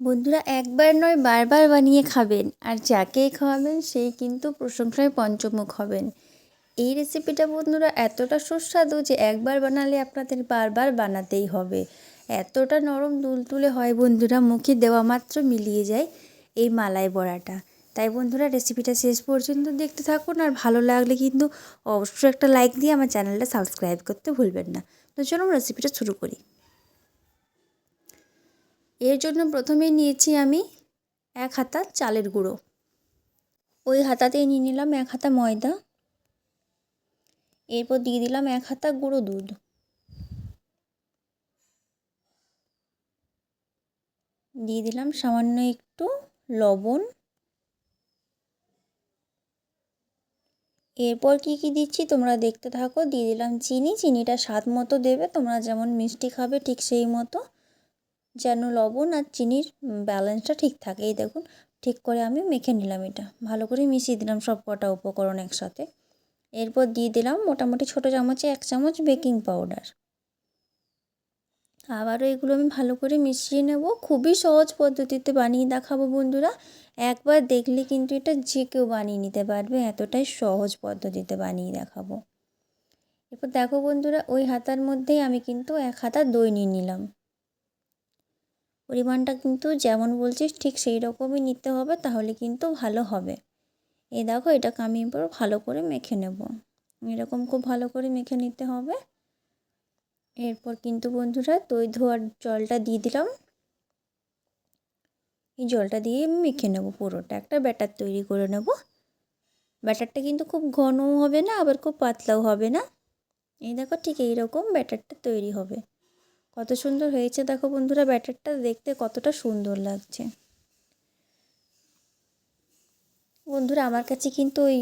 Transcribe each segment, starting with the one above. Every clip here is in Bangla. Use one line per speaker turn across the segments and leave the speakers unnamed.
বন্ধুরা, একবার নয়, বারবার বানিয়ে খাবেন। আর যাকেই খাওয়াবেন সেই কিন্তু প্রশংসায় পঞ্চমুখ হবেন। এই রেসিপিটা বন্ধুরা, এতটা সুস্বাদু যে একবার বানালে আপনাদের বারবার বানাতেই হবে। এতটা নরম তুলতুলে হয় বন্ধুরা, মুখে দেওয়া মাত্র মিলিয়ে যায় এই মালাই বড়াটা। তাই বন্ধুরা রেসিপিটা শেষ পর্যন্ত দেখতে থাকুন। আর ভালো লাগলে কিন্তু অবশ্যই একটা লাইক দিয়ে আমার চ্যানেলটা সাবস্ক্রাইব করতে ভুলবেন না। তো চলুন রেসিপিটা শুরু করি। এর জন্য প্রথমে নিয়েছি আমি এক হাতা চালের গুঁড়ো। ওই হাতাতেই নিয়ে নিলাম এক হাতা ময়দা। এরপর দিয়ে দিলাম এক হাতা গুঁড়ো দুধ। দিয়ে দিলাম সামান্য একটু লবণ। এরপর কি কি দিচ্ছি তোমরা দেখতে থাকো। দিয়ে দিলাম চিনি, চিনিটা স্বাদ মতো দেবে, তোমরা যেমন মিষ্টি খাবে ঠিক সেই মতো। যেন লবণ আর চিনির ব্যালেন্সটা ঠিক থাকে। এই দেখুন, ঠিক করে আমি মেখে নিলাম এটা। ভালো করে মিশিয়ে দিলাম সব কটা উপকরণ একসাথে। এরপর দিয়ে দিলাম মোটামুটি ছোটো চামচে এক চামচ বেকিং পাউডার আবারও এগুলো আমি ভালো করে মিশিয়ে নেব। খুবই সহজ পদ্ধতিতে বানিয়ে দেখাবো বন্ধুরা। একবার দেখলে কিন্তু এটা যে কেউ বানিয়ে নিতে পারবে। এতটাই সহজ পদ্ধতিতে বানিয়ে দেখাবো। এরপর দেখো বন্ধুরা, ওই হাতার মধ্যেই আমি কিন্তু এক হাতা দই নিয়ে নিলাম। পরিমাণটা কিন্তু যেমন বলছিস ঠিক সেই রকমই নিতে হবে, তাহলে কিন্তু ভালো হবে। এই দেখো এটাকে আমি এবার ভালো করে মেখে নেব। এরকম খুব ভালো করে মেখে নিতে হবে। এরপর কিন্তু বন্ধুরা দই ধোয়ার জলটা দিয়ে দিলাম। এই জলটা দিয়ে মেখে নেব পুরোটা। একটা ব্যাটার তৈরি করে নেব। ব্যাটারটা কিন্তু খুব ঘনও হবে না, আবার খুব পাতলাও হবে না। এই দেখো ঠিক এইরকম ব্যাটারটা তৈরি হবে। কত সুন্দর হয়েছে। দেখো বন্ধুরা, ব্যাটারটা দেখতে কতটা সুন্দর লাগছে। বন্ধুরা, আমার কাছে কিন্তু ওই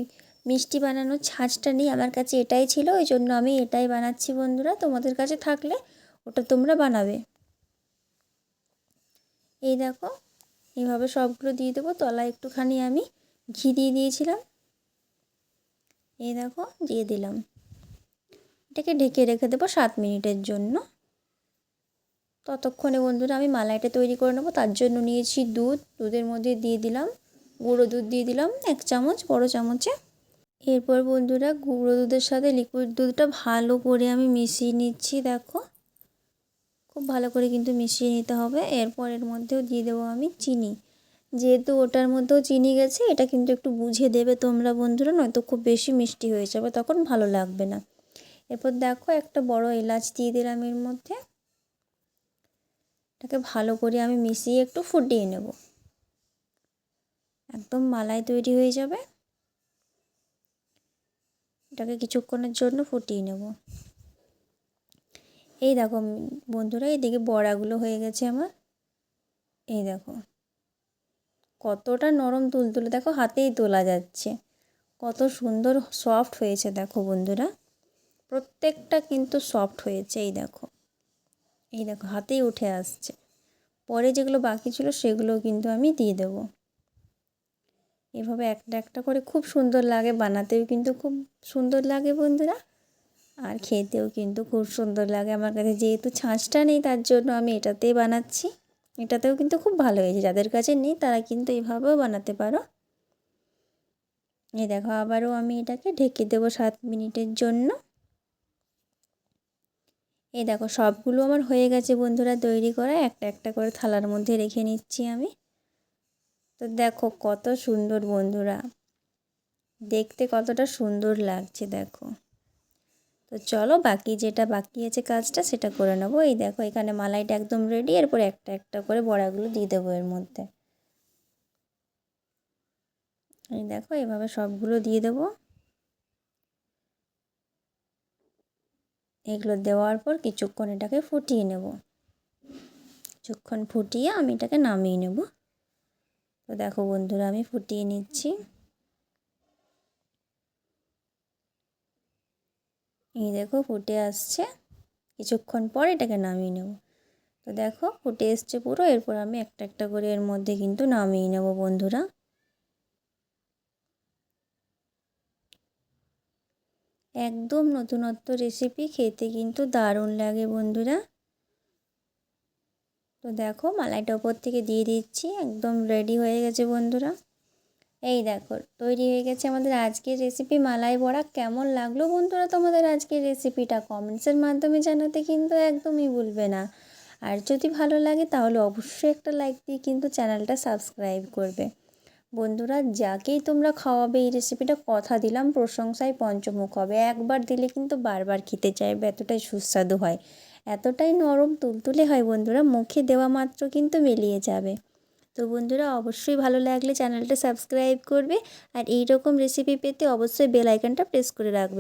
মিষ্টি বানানোর ছাঁচটা নেই। আমার কাছে এটাই ছিল, ওই জন্য আমি এটাই বানাচ্ছি বন্ধুরা। তোমাদের কাছে থাকলে ওটা তোমরা বানাবে। এই দেখো এইভাবে সবগুলো দিয়ে দেবো। তলায় একটুখানি আমি ঘি দিয়ে দিয়েছিলাম। এই দেখো, দিয়ে দিলাম। এটাকে ঢেকে রেখে দেবো সাত মিনিটের জন্য। ততক্ষণে বন্ধুরা আমি মালাইটা তৈরি করে নেব। তার জন্য নিয়েছি দুধ। দুধের মধ্যে দিয়ে দিলাম, গুঁড়ো দুধ দিয়ে দিলাম, এক চামচ, বড় চামচে। এরপর বন্ধুরা গুঁড়ো দুধের সাথে লিকুইড দুধটা ভালো করে আমি মিশিয়ে নিচ্ছি, দেখো। খুব ভালো করে কিন্তু মিশিয়ে নিতে হবে। এরপর এর মধ্যেও দিয়ে দেবো আমি চিনি। যেহেতু ওটার মধ্যেও চিনি গেছে, এটা কিন্তু একটু বুঝে দেবে তোমরা বন্ধুরা, নয়তো খুব বেশি মিষ্টি হয়ে যাবে, তখন ভালো লাগবে না। এরপর দেখো একটা বড় এলাচ দিয়ে দিলাম এর মধ্যে। এটাকে ভালো করে আমি মিশিয়ে একটু ফুটিয়ে নেব। একদম মালাই তৈরি হয়ে যাবে। এটাকে কিছুক্ষণের জন্য ফুটিয়ে নেব। এই দেখো বন্ধুরা এইদিকে বড়াগুলো হয়ে গেছে আমার। এই দেখো, কতটা নরম তুলতুলে, দেখো হাতেই তোলা যাচ্ছে। কত সুন্দর সফট হয়েছে, দেখো বন্ধুরা। প্রত্যেকটা কিন্তু সফট হয়েছে, এই দেখো। এই দেখো, হাতেই উঠে আসছে। পরে যেগুলো বাকি ছিল সেগুলোও কিন্তু আমি দিয়ে দেবো। এভাবে একটা একটা করে খুব সুন্দর লাগে, বানাতেও কিন্তু খুব সুন্দর লাগে বন্ধুরা। আর খেতেও কিন্তু খুব সুন্দর লাগে আমার কাছে। যেহেতু ছাঁচটা নেই, তার জন্য আমি এটাতেই বানাচ্ছি। এটাতেও কিন্তু খুব ভালো হয়েছে। যাদের কাছে নেই, তারা কিন্তু এভাবেও বানাতে পারো। এই দেখো, আবারও আমি এটাকে ঢেকে দেবো সাত মিনিটের জন্য। এই দেখো সবগুলো আমার হয়ে গেছে বন্ধুরা, তৈরি করা একটা একটা করে থালার মধ্যে রেখে নিচ্ছি আমি। তো দেখো কত সুন্দর বন্ধুরা, দেখতে কতটা সুন্দর লাগছে দেখো। তো চলো বাকি যেটা বাকি আছে কাজটা সেটা করে নেব। এই দেখো এখানে মালাইটা একদম রেডি এরপর একটা একটা করে বড়াগুলো দিয়ে দেবো এর মধ্যে। এই দেখো এভাবে সবগুলো দিয়ে দেবো। এগুলো দেওয়ার পর কিছুক্ষণ এটাকে ফুটিয়ে নেব। কিছুক্ষণ ফুটিয়ে আমি এটাকে নামিয়ে নেব। তো দেখো বন্ধুরা, আমি ফুটিয়ে নিচ্ছি। এই দেখো ফুটে আসছে। কিছুক্ষণ পর এটাকে নামিয়ে নেব। তো দেখো ফুটে এসছে পুরো। এরপর আমি একটা একটা করে এর মধ্যে কিন্তু নামিয়ে নেব বন্ধুরা। একদম নতুনত্ব রেসিপি খেতে কিন্তু দারুণ লাগে বন্ধুরা। তো দেখো মালাইটা ওপর থেকে দিয়ে দিচ্ছি, একদম রেডি হয়ে গেছে বন্ধুরা। এই দেখো, তৈরি হয়ে গেছে আমাদের আজকের রেসিপি মালাই বড়া কেমন লাগল বন্ধুরা তোমাদের আজকের রেসিপিটা কমেন্টসের মাধ্যমে জানাতে কিন্তু একদমই ভুলবে না। আর যদি ভালো লাগে তাহলে অবশ্যই একটা লাইক দিয়ে কিন্তু চ্যানেলটা সাবস্ক্রাইব করবে। বন্ধুরা, যাকেই তোমরা খাওয়াবে এই রেসিপিটা কথা দিলাম, প্রশংসায় পঞ্চমুখ হবে। একবার দিলে কিন্তু বারবার খেতে চাইবে, এতটাই সুস্বাদু হয়। এতটাই নরম তুলতুলে হয় বন্ধুরা, মুখে দেওয়া মাত্র কিন্তু মিলিয়ে যাবে। তো বন্ধুরা, অবশ্যই ভালো লাগলে চ্যানেলটা সাবস্ক্রাইব করবে, আর এই রকম রেসিপি পেতে অবশ্যই বেল আইকনটা প্রেস করে রাখবে।